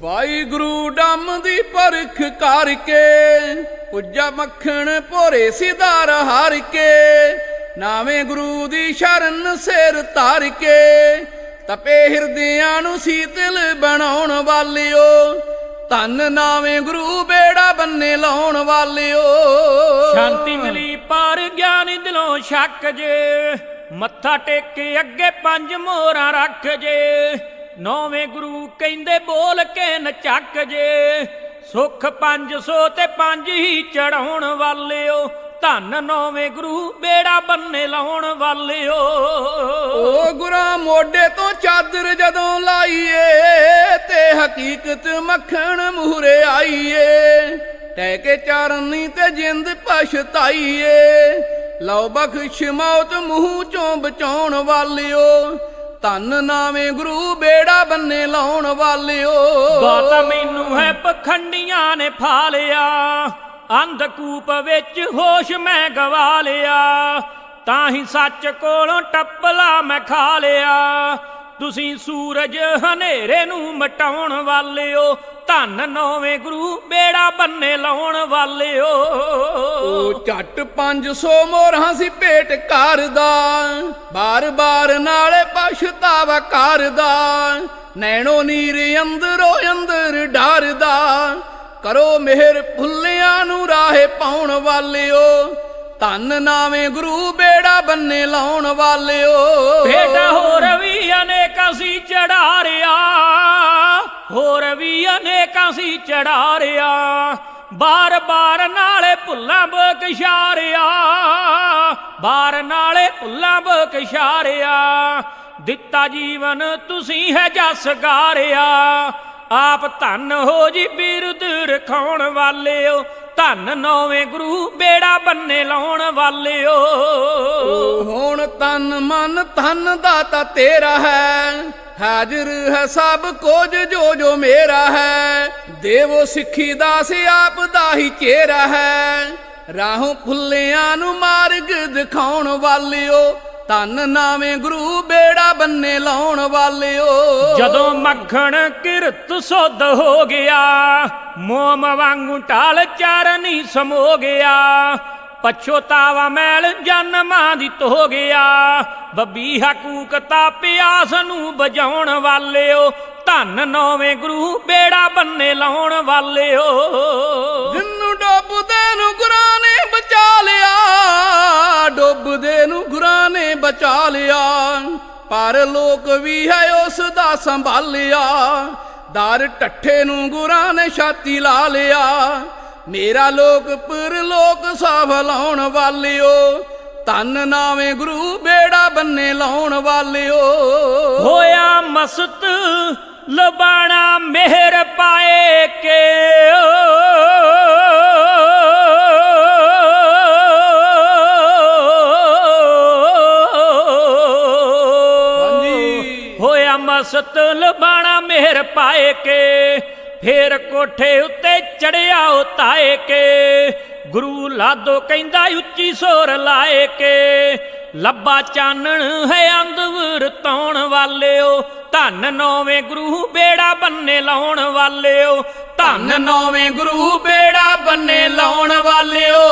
Waheguru dumb ਦੀ ਪਰਖ ਕਰਕੇ, ਪੁੱਜਾ ਮੱਖਣ ਭੋਰੇ ਸਿਧਾਰ ਹਰ ਕੇ ਨਾਵੇਂ ਗੁਰੂ ਦੀ ਸ਼ਰਨ ਸਿਰ ਧਰ ਕੇ ਤਪੇ ਹਿਰਦਿਆਂ ਨੂੰ ਸੀਤਲ ਬਣਾਉਣ ਵਾਲਿਓ, ਧੰਨ ਨਾਵੇਂ ਗੁਰੂ ਬੇੜਾ ਬੰਨੇ ਲਾਉਣ ਵਾਲਿਓ। ਸ਼ਾਂਤੀ ਮਿਲੀ ਪਰ ਗਿਆਨੀ ਦਿਲੋਂ ਛੱਕ ਜੇ, ਮੱਥਾ ਟੇਕ ਕੇ ਅੱਗੇ ਪੰਜ ਮੋਹਰਾਂ ਰੱਖ ਜੇ। ਨੌਵੇਂ ਗੁਰੂ ਕਹਿੰਦੇ, ਬੋਲ ਕੇ ਨਚੱਕ ਜੇ। ਸੁਖ 500 ਤੇ ਪੰਜ ਹੀ ਚੜਾਉਣ ਵਾਲਿਓ, ਧੰਨ ਨੌਵੇਂ ਗੁਰੂ ਬੇੜਾ ਬੰਨੇ ਲਾਉਣ ਵਾਲਿਓ। ਓ ਗੁਰਾਂ ਮੋਢੇ ਤੋਂ ਚਾਦਰ ਜਦੋਂ ਲਾਈਏ, ਤੇ ਹਕੀਕਤ ਮੱਖਣ ਮੂਹਰੇ ਆਈਏ। ਟਹਿ ਕੇ ਚਾਰਨੀ ਤੇ ਜਿੰਦ ਪਛਤਾਈਏ। ਲਓ ਬਖਸ਼ ਮੌਤ ਮੂੰਹ ਚੋਂ ਬਚਾਉਣ ਵਾਲਿਓ ਧੰਨ ਨਾਵੇਂ ਗੁਰੂ ਬੇੜਾ ਬੰਨੇ ਲਾਉਣ ਵਾਲਿਓ। ਦਾਤਾ ਮੈਨੂੰ ਹੈ ਪਖੰਡੀਆਂ ਨੇ ਫਾ ਲਿਆ ਅੰਧਕੂਪ ਵਿੱਚ ਹੋਸ਼ ਮੈਂ ਗਵਾ ਲਿਆ। ਤਾਂ ਹੀ ਸੱਚ ਕੋਲੋਂ ਟੱਪਲਾ ਮੈਂ ਖਾ ਲਿਆ। ਤੁਸੀਂ ਸੂਰਜ ਹਨੇਰੇ ਨੂੰ ਮਟਾਉਣ ਵਾਲਿਓ ਧੰਨ ਨੌਵੇਂ ਗੁਰੂ ਬੇੜਾ ਬੰਨੇ ਲਾਉਣ ਵਾਲਿਓ। ਉਹ ਝੱਟ 500 ਮੋਹਰਾਂ ਸੀ ਭੇਟ ਕਰਦਾ ਬਾਰ-ਬਾਰ ਨਾਲੇ ਪਛਤਾਵਾ ਕਰਦਾ। ਨੈਣੋ ਨੀਰ ਅੰਦਰੋ ਅੰਦਰ ਡਰਦਾ। ਕਰੋ ਮਿਹਰ ਭੁੱਲਿਆਂ ਨੂੰ ਰਾਹੇ ਪਾਉਣ ਵਾਲਿਓ। ਧੰਨ ਨਾਵੇਂ ਗੁਰੂ ਬੇੜਾ ਬੰਨੇ ਲਾਉਣ ਵਾਲਿਓ। ਭੇਟਾ ਹੋਰ ਵੀ ਅਨੇਕਾਂ ਸੀ ਚੜਾ ਰਿਆ ਹੋਰ ਵੀ ਅਨੇਕ ਸੀ ਚੜਾ ਬਾਰ ਬਾਰ ਨਾਲੇ ਭੁੱਲਾਂ ਬਕਸ਼ਾਰਿਆ ਬਾਰ ਨਾਲੇ ਭੁੱਲਾਂ ਬਕਸ਼ਾਰਿਆ ਦਿੱਤਾ ਜੀਵਨ ਤੁਸੀਂ ਹੈ ਜਸ ਗਾਰਿਆ, ਆਪ ਧੰਨ ਹੋ ਜੀ ਬਿਰਦ ਰਖਾਉਣ ਵਾਲਿਓ। ਧੰਨ ਨੌਵੇਂ ਗੁਰੂ ਬੇੜਾ ਬੰਨੇ ਲਾਉਣ ਵਾਲਿਓ। ਓ ਹੁਣ ਤਨ ਮਨ ਧਨ ਦਾਤਾ ਤੇਰਾ ਹੈ, ਹਾਜ਼ਰ ਹੈ ਸਭ ਕੁਝ ਜੋ ਜੋ ਮੇਰਾ ਹੈ। ਦੇਵੋ ਸਿੱਖੀ ਦਾਸ ਆਪ ਦਾ ਹੀ ਚਿਹਰਾ ਹੈ, ਰਾਹੋਂ ਫੁੱਲਿਆਂ ਨੂੰ ਮਾਰਗ ਦਿਖਾਉਣ ਵਾਲਿਓ। ਧੰਨ ਨਾਵੇਂ ਗੁਰੂ ਬੇੜਾ ਬੰਨੇ ਲਾਉਣ ਵਾਲਿਓ। ਜਦੋਂ ਮੱਖਣ ਕਿਰਤ ਸੁੱਧ ਹੋ ਗਿਆ ਮੋਮ ਵਾਂਗੂ ਢਾਲ ਚਰਨੀ ਸਮੋ ਗਿਆ। ਪਛੋਤਾਵਾ ਮੈਲ ਜਨਮਾਂ ਦੀ ਧੋ ਗਿਆ। ਬੱਬੀ ਹਕੂਕਤਾ ਪਿਆਸ ਨੂੰ ਬਜਾਉਣ ਵਾਲਿਓ ਧੰਨ ਨੌਵੇਂ ਗੁਰੂ ਬੇੜਾ ਬੰਨੇ ਲਾਉਣ ਵਾਲਿਓ। ਬਚਾ ਪਰ ਲੋਕ ਵੀ ਹੈ ਉਸ ਦਾ ਸੰਭਾਲਿਆ। ਦਰ ਟੱਠੇ ਨੂੰ ਗੁਰਾਂ ਨੇ ਛਾਤੀ ਲਾ ਲਿਆ। ਮੇਰਾ ਲੋਕ ਪਰ ਲੋਕ ਸਭ ਲਾਉਣ ਵਾਲਿਓ, ਧੰਨ ਨਾਵੇਂ ਗੁਰੂ ਬੇੜਾ ਬੰਨੇ ਲਾਉਣ ਵਾਲਿਓ। ਹੋਇਆ ਮਸਤ, ਲਬਾਣਾ ਮਿਹਰ ਪਾਏ ਕੇ ਹੋਇਆ ਮਸਤ ਮਿਹਰ ਪਾਏ ਕੇ, ਫੇਰ ਕੋਠੇ ਉੱਤੇ ਚੜਿਆ ਉਤਾਏ ਕੇ। ਗੁਰੂ ਲਾਦੋ ਕਹਿੰਦਾ ਉੱਚੀ ਸੋਰ ਲਾਏ ਕੇ, ਲੱਭਾ ਚਾਨਣ ਹੈ ਅੰਧਵਰ ਤੌਣ ਵਾਲਿਓ, ਧੰਨ ਨੌਵੇਂ ਗੁਰੂ ਬੇੜਾ ਬੰਨੇ ਲਾਉਣ ਵਾਲਿਓ ਧੰਨ ਧੰਨ ਨੌਵੇਂ ਗੁਰੂ ਬੇੜਾ ਬੰਨੇ ਲਾਉਣ ਵਾਲਿਓ।